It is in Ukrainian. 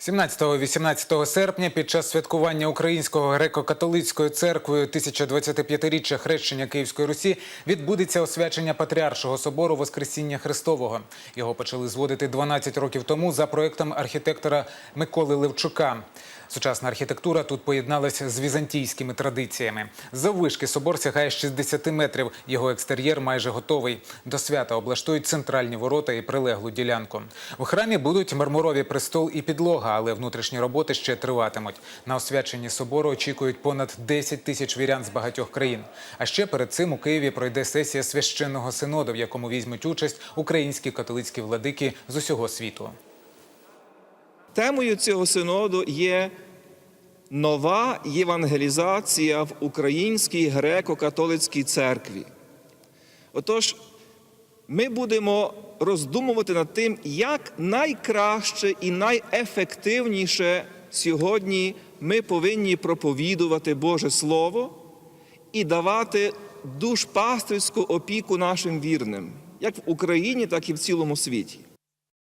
17-18 серпня під час святкування Українського греко-католицькою церквою 1025-річчя хрещення Київської Русі відбудеться освячення Патріаршого собору Воскресіння Христового. Його почали зводити 12 років тому за проектом архітектора Миколи Левчука. Сучасна архітектура тут поєдналася з візантійськими традиціями. Заввишки собор сягає 60 метрів. Його екстер'єр майже готовий. До свята облаштують центральні ворота і прилеглу ділянку. В храмі будуть мармурові престол і підлога, але внутрішні роботи ще триватимуть. На освяченні собору очікують понад 10 тисяч вірян з багатьох країн. А ще перед цим у Києві пройде сесія священного синоду, в якому візьмуть участь українські католицькі владики з усього світу. Темою цього синоду є нова євангелізація в Українській греко-католицькій церкві. Отож, ми будемо роздумувати над тим, як найкраще і найефективніше сьогодні ми повинні проповідувати Боже Слово і давати душпастерську опіку нашим вірним, як в Україні, так і в цілому світі.